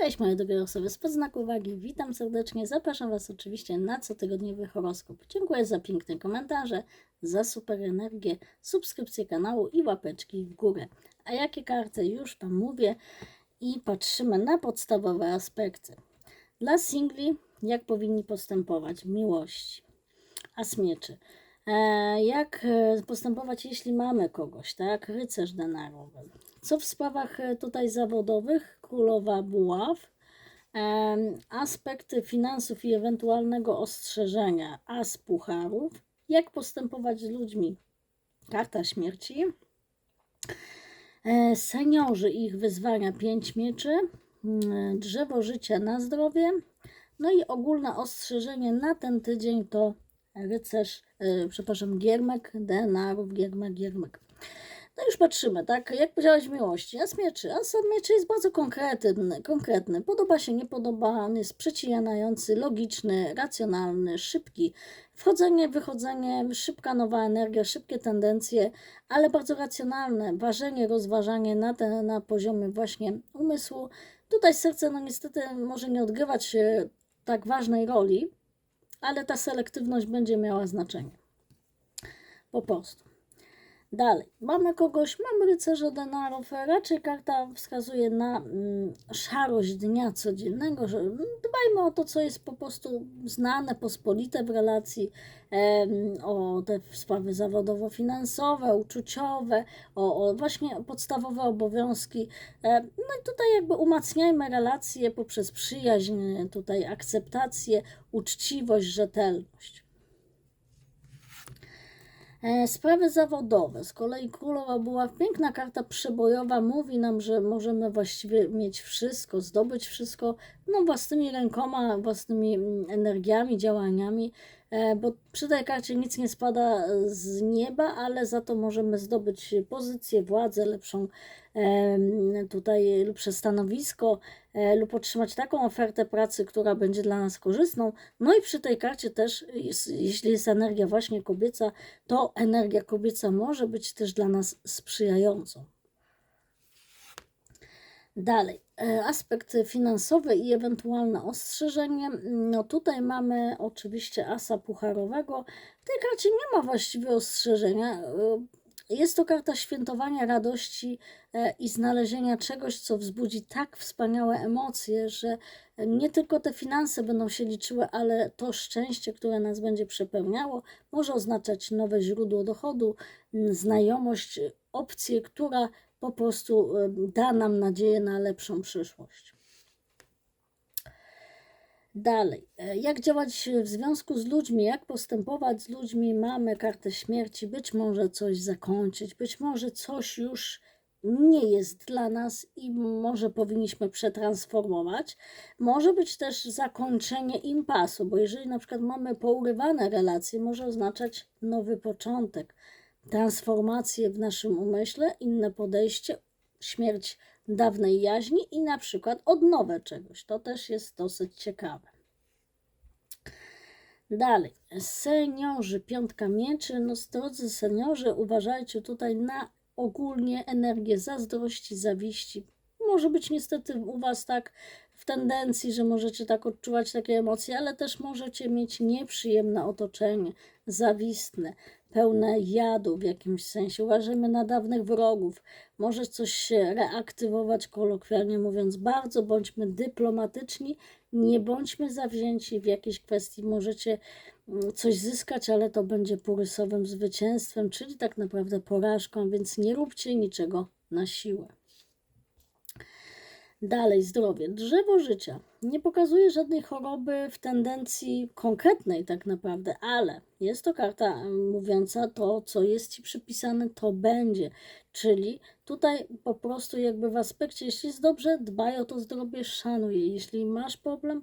Cześć moje drogie osoby z podznaku uwagi, witam serdecznie, zapraszam Was oczywiście na cotygodniowy horoskop. Dziękuję za piękne komentarze, za super energię, subskrypcję kanału i łapeczki w górę. A jakie karty już Wam mówię i patrzymy na podstawowe aspekty. Dla singli, jak powinni postępować miłości. As mieczy. E, jak e, postępować, jeśli mamy kogoś, tak? Rycerz denarowy. Co w sprawach e, tutaj zawodowych? Królowa buław. Aspekty finansów i ewentualnego ostrzeżenia. As pucharów. Jak postępować z ludźmi? Karta śmierci. E, Seniorzy i ich wyzwania. Pięć mieczy. Mm, Drzewo życia na zdrowie. No i ogólne ostrzeżenie na ten tydzień to rycerz, e, przepraszam, giermek, denarów, giermek, giermek. No już patrzymy, tak? Jak powiedziałeś miłości, as mieczy. As mieczy jest bardzo konkretny, konkretny. Podoba się, nie podoba, on jest przecinający, logiczny, racjonalny, szybki. Wchodzenie, wychodzenie, szybka nowa energia, szybkie tendencje, ale bardzo racjonalne. Ważenie, rozważanie na, te, na poziomie właśnie umysłu. Tutaj serce, no niestety, może nie odgrywać e, tak ważnej roli, ale ta selektywność będzie miała znaczenie. Po prostu. Dalej, mamy kogoś, mamy rycerza denarów. Raczej karta wskazuje na mm, szarość dnia codziennego, że mm, dbajmy o to, co jest po prostu znane, pospolite w relacji, em, o te sprawy zawodowo-finansowe, uczuciowe, o, o właśnie podstawowe obowiązki. E, no i tutaj jakby umacniajmy relacje poprzez przyjaźń, tutaj akceptację, uczciwość, rzetelność. E, Sprawy zawodowe. Z kolei królowa była piękna karta przebojowa. Mówi nam, że możemy właściwie mieć wszystko, zdobyć wszystko no, własnymi rękoma, własnymi mm, energiami, działaniami, bo przy tej karcie nic nie spada z nieba, ale za to możemy zdobyć pozycję, władzę, lepszą tutaj lepsze stanowisko e, lub otrzymać taką ofertę pracy, która będzie dla nas korzystną. No i przy tej karcie też, jeśli jest energia właśnie kobieca, to energia kobieca może być też dla nas sprzyjającą. Dalej, e, aspekt finansowy i ewentualne ostrzeżenie. No tutaj mamy oczywiście asa pucharowego. W tej karcie nie ma właściwie ostrzeżenia. E, Jest to karta świętowania radości e, i znalezienia czegoś, co wzbudzi tak wspaniałe emocje, że nie tylko te finanse będą się liczyły, ale to szczęście, które nas będzie przepełniało, może oznaczać nowe źródło dochodu, znajomość, opcję, która po prostu da nam nadzieję na lepszą przyszłość. Dalej, e, jak działać w związku z ludźmi, jak postępować z ludźmi? Mamy kartę śmierci, być może coś zakończyć, być może coś już nie jest dla nas i może powinniśmy przetransformować. Może być też zakończenie impasu, bo jeżeli na przykład mamy pourywane relacje, może oznaczać nowy początek, transformację w naszym umyśle, inne podejście, śmierć dawnej jaźni i na przykład odnowę czegoś. To też jest dosyć ciekawe. Dalej, seniorzy, piątka mieczy. No, drodzy seniorzy, uważajcie tutaj na ogólnie energię zazdrości, zawiści. Może być niestety u Was tak w tendencji, że możecie tak odczuwać takie emocje, ale też możecie mieć nieprzyjemne otoczenie, zawistne, pełne jadu w jakimś sensie. Uważajmy na dawnych wrogów. Może coś się reaktywować, kolokwialnie mówiąc. Bardzo bądźmy dyplomatyczni, nie bądźmy zawzięci w jakiejś kwestii. Możecie mm, coś zyskać, ale to będzie porysowym zwycięstwem, czyli tak naprawdę porażką, więc nie róbcie niczego na siłę. Dalej, zdrowie. Drzewo życia nie pokazuje żadnej choroby w tendencji konkretnej, tak naprawdę, ale jest to karta mówiąca to, co jest ci przypisane, to będzie. Czyli tutaj po prostu, jakby w aspekcie, jeśli jest dobrze, dbaj o to zdrowie, szanuj je. Jeśli masz problem,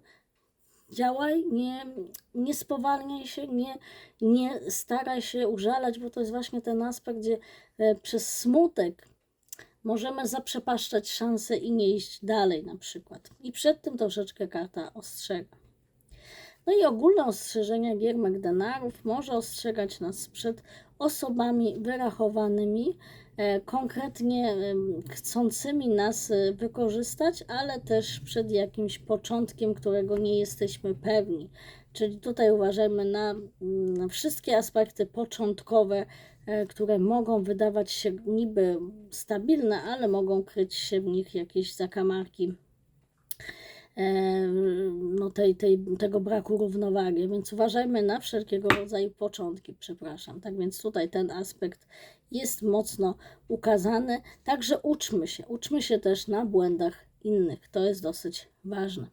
działaj, nie, nie spowalniaj się, nie, nie staraj się użalać, bo to jest właśnie ten aspekt, gdzie e, przez smutek możemy zaprzepaszczać szansę i nie iść dalej na przykład. I przed tym troszeczkę karta ostrzega. No i ogólne ostrzeżenia giermek denarów może ostrzegać nas przed osobami wyrachowanymi, e, konkretnie em, chcącymi nas e, wykorzystać, ale też przed jakimś początkiem, którego nie jesteśmy pewni. Czyli tutaj uważajmy na, na wszystkie aspekty początkowe, e, które mogą wydawać się niby stabilne, ale mogą kryć się w nich jakieś zakamarki e, no tej, tej, tego braku równowagi, więc uważajmy na wszelkiego rodzaju początki, przepraszam. Tak więc tutaj ten aspekt jest mocno ukazany. Także uczmy się, uczmy się też na błędach innych. To jest dosyć ważne.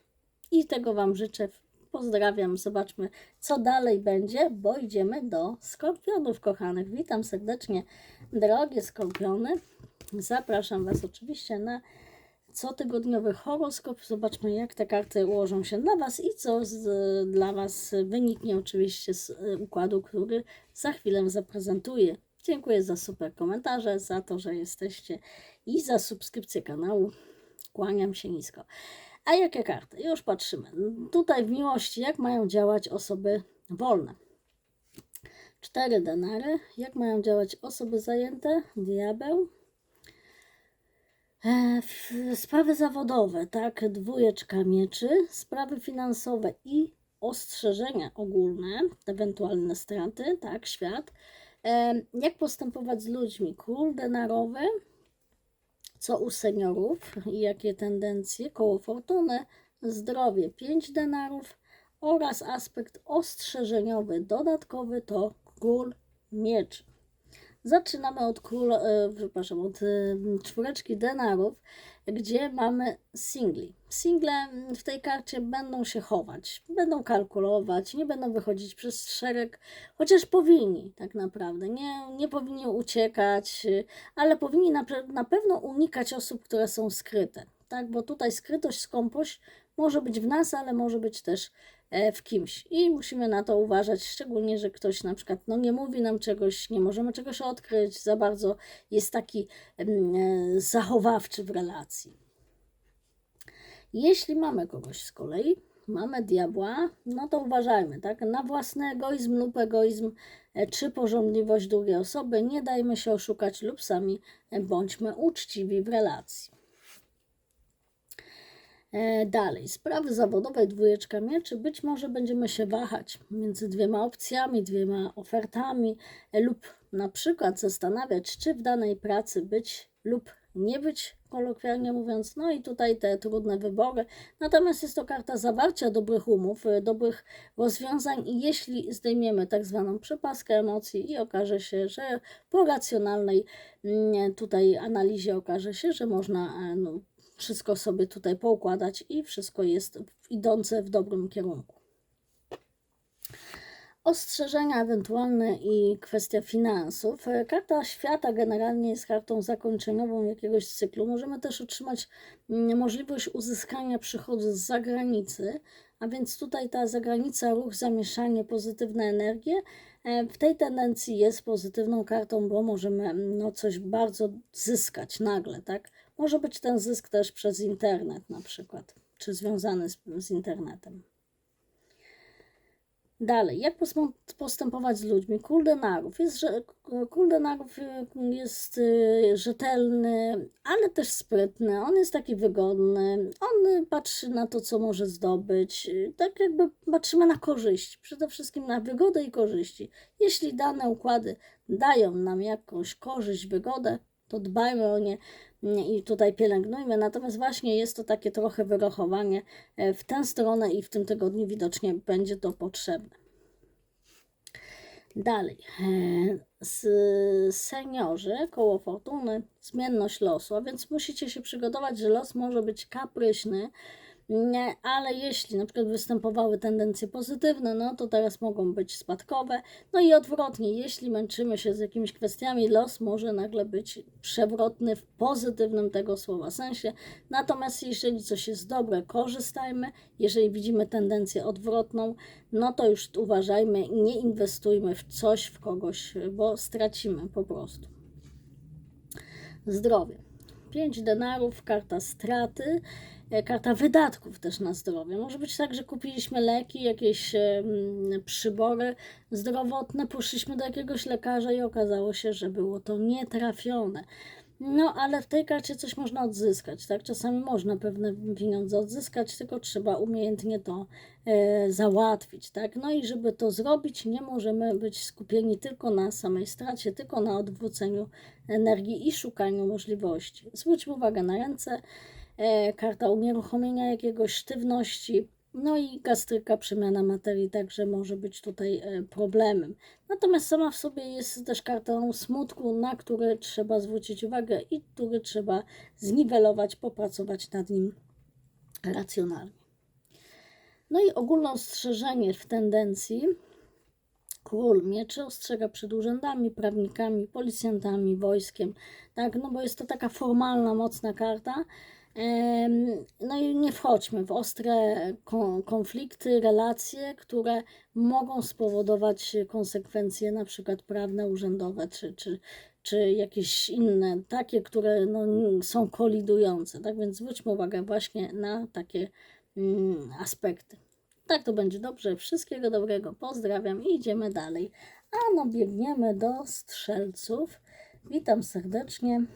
I tego Wam życzę. Pozdrawiam, zobaczmy, co dalej będzie, bo idziemy do skorpionów kochanych. Witam serdecznie, drogie skorpiony. Zapraszam Was oczywiście na cotygodniowy horoskop. Zobaczmy, jak te karty ułożą się dla Was i co z, dla Was wyniknie oczywiście z y, układu, który za chwilę zaprezentuję. Dziękuję za super komentarze, za to, że jesteście i za subskrypcję kanału. Kłaniam się nisko. A jakie karty? Już patrzymy. Tutaj w miłości, jak mają działać osoby wolne. Cztery denary. Jak mają działać osoby zajęte? Diabeł. E, Sprawy zawodowe, tak, dwójeczka mieczy, sprawy finansowe i ostrzeżenia ogólne, ewentualne straty, tak, świat. E, Jak postępować z ludźmi? Król denarowy, co u seniorów i jakie tendencje, koło fortuny, zdrowie 5 denarów oraz aspekt ostrzeżeniowy dodatkowy to król mieczy. Zaczynamy od króla, e, przepraszam, od e, czwóreczki denarów, gdzie mamy singli. Single mm, w tej karcie będą się chować, będą kalkulować, nie będą wychodzić przez szereg, chociaż powinni tak naprawdę. Nie, nie powinni uciekać, y, ale powinni na, na pewno unikać osób, które są skryte. Tak, bo tutaj skrytość, skąpość może być w nas, ale może być też e, w kimś. I musimy na to uważać, szczególnie, że ktoś na przykład no, nie mówi nam czegoś, nie możemy czegoś odkryć, za bardzo jest taki em, e, zachowawczy w relacji. Jeśli mamy kogoś z kolei, mamy diabła, no to uważajmy, tak? Na własny egoizm lub egoizm, e, czy pożądliwość drugiej osoby, nie dajmy się oszukać lub sami e, bądźmy uczciwi w relacji. E, Dalej, sprawy zawodowe, dwójeczka mieczy. Być może będziemy się wahać między dwiema opcjami, dwiema ofertami, e, lub na przykład zastanawiać, czy w danej pracy być lub nie być, kolokwialnie mówiąc. No i tutaj te trudne wybory. Natomiast jest to karta zawarcia dobrych umów, e, dobrych rozwiązań i jeśli zdejmiemy tak zwaną przepaskę emocji i okaże się, że po racjonalnej mm, tutaj analizie okaże się, że można no, wszystko sobie tutaj poukładać i wszystko jest idące w dobrym kierunku. Ostrzeżenia ewentualne i kwestia finansów. Karta świata generalnie jest kartą zakończeniową jakiegoś cyklu. Możemy też otrzymać mm, możliwość uzyskania przychodu z zagranicy, a więc tutaj ta zagranica, ruch, zamieszanie, pozytywne energie. e, W tej tendencji jest pozytywną kartą, bo możemy mm, no, coś bardzo zyskać nagle, tak? Może być ten zysk też przez internet na przykład, czy związany z, z internetem. Dalej, jak postępować z ludźmi? Król denarów. Jest, że, król denarów y, jest y, rzetelny, ale też sprytny. On jest taki wygodny. On patrzy na to, co może zdobyć. Tak jakby patrzymy na korzyści. Przede wszystkim na wygodę i korzyści. Jeśli dane układy dają nam jakąś korzyść, wygodę, to dbajmy o nie i tutaj pielęgnujmy. Natomiast właśnie jest to takie trochę wyrochowanie e, w tę stronę i w tym tygodniu widocznie będzie to potrzebne. Dalej, e, s- seniorzy, koło fortuny, zmienność losu, a więc musicie się przygotować, że los może być kapryśny, nie, ale jeśli na przykład występowały tendencje pozytywne, no to teraz mogą być spadkowe. No i odwrotnie, jeśli męczymy się z jakimiś kwestiami, los może nagle być przewrotny w pozytywnym tego słowa sensie. Natomiast jeżeli coś jest dobre, korzystajmy. Jeżeli widzimy tendencję odwrotną, no to już uważajmy nie inwestujmy w coś, w kogoś, bo stracimy po prostu. Zdrowie. 5 denarów, karta straty, e, karta wydatków też na zdrowie. Może być tak, że kupiliśmy leki, jakieś em, przybory zdrowotne, poszliśmy do jakiegoś lekarza i okazało się, że było to nietrafione. No, ale w tej karcie coś można odzyskać, tak? Czasami można pewne pieniądze odzyskać, tylko trzeba umiejętnie to e, załatwić, tak? No i żeby to zrobić, nie możemy być skupieni tylko na samej stracie, tylko na odwróceniu energii i szukaniu możliwości. Zwróćmy uwagę na ręce, e, karta unieruchomienia jakiegoś sztywności, no i gastryka, przemiana materii także może być tutaj e, problemem. Natomiast sama w sobie jest też kartą smutku, na który trzeba zwrócić uwagę i który trzeba zniwelować, popracować nad nim racjonalnie. No i ogólne ostrzeżenie w tendencji. Król mieczy ostrzega przed urzędami, prawnikami, policjantami, wojskiem, tak, no bo jest to taka formalna, mocna karta. No i nie wchodźmy w ostre kon- konflikty, relacje, które mogą spowodować konsekwencje na przykład prawne, urzędowe, czy, czy, czy jakieś inne, takie, które no, są kolidujące. Tak więc zwróćmy uwagę właśnie na takie mm, aspekty. Tak to będzie dobrze. Wszystkiego dobrego. Pozdrawiam i idziemy dalej. A no biegniemy do strzelców. Witam serdecznie.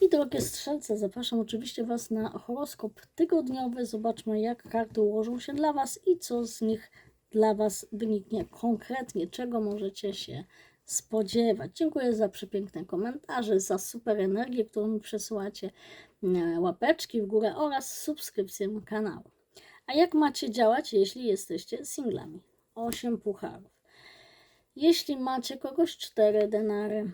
I drogie strzelce, zapraszam oczywiście Was na horoskop tygodniowy. Zobaczmy, jak karty ułożą się dla Was i co z nich dla Was wyniknie konkretnie, czego możecie się spodziewać. Dziękuję za przepiękne komentarze, za super energię, którą mi przesyłacie, e, łapeczki w górę oraz subskrypcję kanału. A jak macie działać, jeśli jesteście singlami? 8 pucharów. Jeśli macie kogoś 4 denary,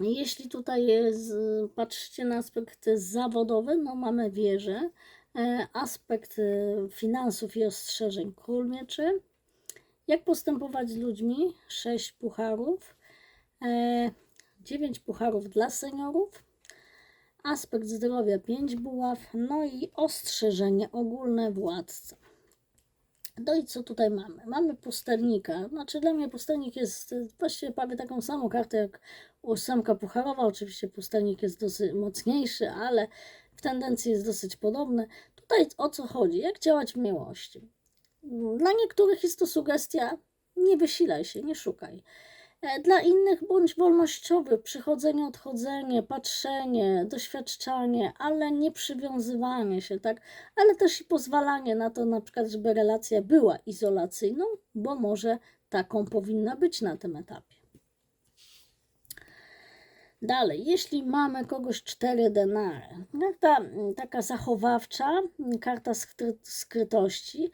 jeśli tutaj jest, patrzycie na aspekt zawodowy, no mamy wieżę, e, aspekt e, finansów i ostrzeżeń król mieczy. Jak postępować z ludźmi? 6 pucharów, 9 pucharów dla seniorów, aspekt zdrowia 5 buław, no i ostrzeżenie ogólne władca. No i co tutaj mamy? Mamy pustelnika. Znaczy dla mnie pustelnik jest e, właściwie prawie taką samą kartę jak ósemka pucharowa. Oczywiście pustelnik jest dosyć mocniejszy, ale w tendencji jest dosyć podobny. Tutaj o co chodzi? Jak działać w miłości? Dla niektórych jest to sugestia nie wysilaj się, nie szukaj. E, Dla innych bądź wolnościowy, przychodzenie, odchodzenie, patrzenie, doświadczanie, ale nie przywiązywanie się, tak? Ale też i pozwalanie na to, na przykład, żeby relacja była izolacyjną, bo może taką powinna być na tym etapie. Dalej, jeśli mamy kogoś cztery denary, karta mm, taka zachowawcza, karta skry, skrytości,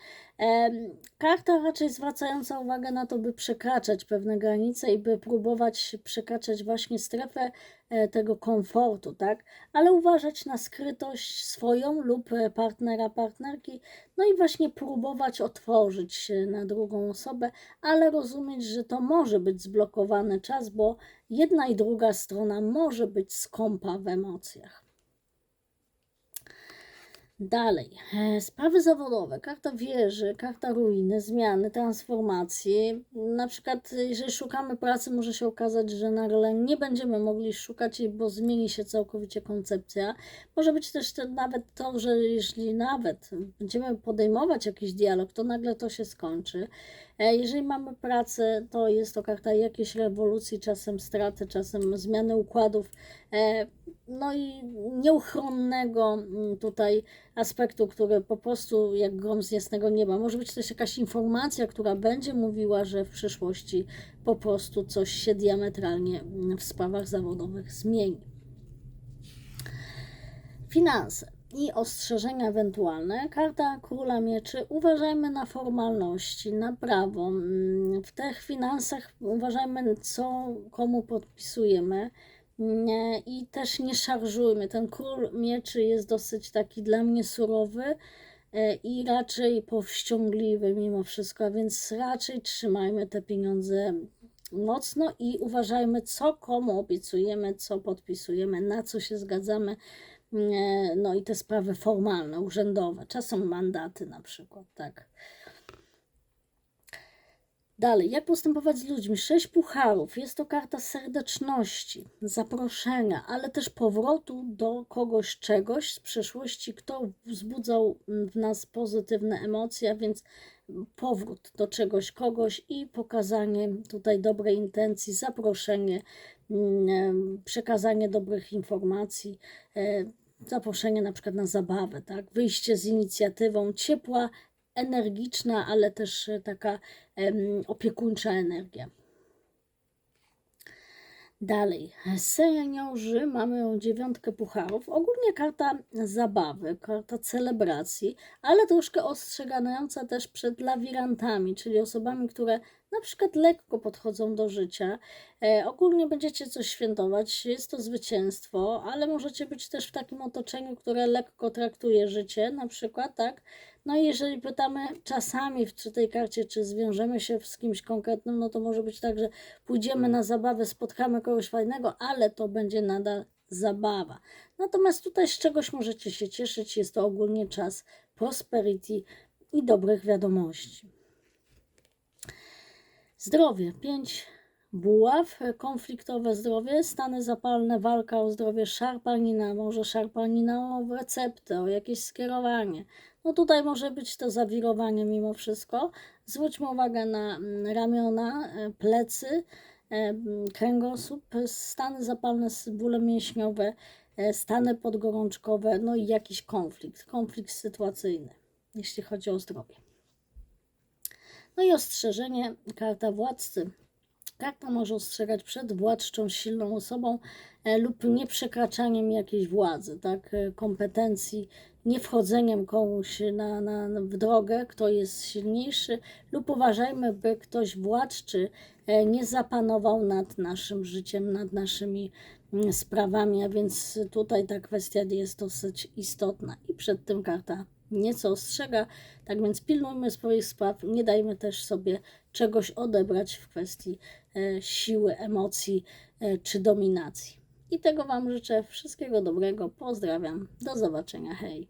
karta raczej zwracająca uwagę na to, by przekraczać pewne granice i by próbować przekraczać właśnie strefę e, tego komfortu, tak? Ale uważać na skrytość swoją lub e, partnera, partnerki, no i właśnie próbować otworzyć się na drugą osobę, ale rozumieć, że to może być zblokowany czas, bo jedna i druga strona może być skąpa w emocjach. Dalej, e, sprawy zawodowe, karta wieży, karta ruiny, zmiany, transformacji. Na przykład, jeżeli szukamy pracy, może się okazać, że nagle nie będziemy mogli szukać bo zmieni się całkowicie koncepcja. Może być też to, nawet to, że jeśli nawet będziemy podejmować jakiś dialog, to nagle to się skończy. E, Jeżeli mamy pracę, to jest to karta jakiejś rewolucji, czasem straty, czasem zmiany układów. No i nieuchronnego mm, tutaj aspektu, który po prostu jak grom z jasnego nieba. Może być też jakaś informacja, która będzie mówiła, że w przyszłości po prostu coś się diametralnie mm, w sprawach zawodowych zmieni. Finanse i ostrzeżenia ewentualne. Karta Króla Mieczy. Uważajmy na formalności, na prawo. Mm, W tych finansach uważajmy, co komu podpisujemy. I też nie szarżujmy. Ten król mieczy jest dosyć taki dla mnie surowy e, i raczej powściągliwy mimo wszystko, a więc raczej trzymajmy te pieniądze mocno i uważajmy, co komu obiecujemy, co podpisujemy, na co się zgadzamy. E, No i te sprawy formalne, urzędowe, czasem mandaty na przykład, tak. Dalej, jak postępować z ludźmi? Sześć pucharów. Jest to karta serdeczności, zaproszenia, ale też powrotu do kogoś, czegoś z przeszłości, kto wzbudzał w nas pozytywne emocje, a więc powrót do czegoś, kogoś i pokazanie tutaj dobrej intencji, zaproszenie, mm, przekazanie dobrych informacji, e, zaproszenie na przykład na zabawę, tak? Wyjście z inicjatywą, ciepła energiczna, ale też e, taka opiekuńcza energia. Dalej, seniorzy mamy dziewiątkę pucharów. Ogólnie karta zabawy, karta celebracji, ale troszkę ostrzegająca też przed lawirantami, czyli osobami, które na przykład lekko podchodzą do życia. E, ogólnie będziecie coś świętować, jest to zwycięstwo, ale możecie być też w takim otoczeniu, które lekko traktuje życie, na przykład, tak? No i jeżeli pytamy czasami przy tej karcie, czy zwiążemy się z kimś konkretnym, no to może być tak, że pójdziemy na zabawę, spotkamy kogoś fajnego, ale to będzie nadal zabawa. Natomiast tutaj z czegoś możecie się cieszyć, jest to ogólnie czas prosperity i dobrych wiadomości. Zdrowie. 5 buław, konfliktowe zdrowie, stany zapalne, walka o zdrowie, szarpanina, może szarpanina o receptę, o jakieś skierowanie. No tutaj może być to zawirowanie mimo wszystko. Zwróćmy uwagę na mm, ramiona, e, plecy, e, mm, kręgosłup, stany zapalne, bóle mięśniowe, e, stany podgorączkowe, no i jakiś konflikt, konflikt sytuacyjny, jeśli chodzi o zdrowie. No i ostrzeżenie, karta władcy. Karta może ostrzegać przed władczą, silną osobą e, lub nieprzekraczaniem jakiejś władzy, tak, e, kompetencji, nie wchodzeniem komuś na, na, w drogę, kto jest silniejszy, lub uważajmy, by ktoś władczy e, nie zapanował nad naszym życiem, nad naszymi mm, sprawami, a więc tutaj ta kwestia jest dosyć istotna i przed tym karta nieco ostrzega. Tak więc pilnujmy swoich spraw, nie dajmy też sobie czegoś odebrać w kwestii siły, emocji e, czy dominacji. I tego Wam życzę. Wszystkiego dobrego. Pozdrawiam. Do zobaczenia. Hej.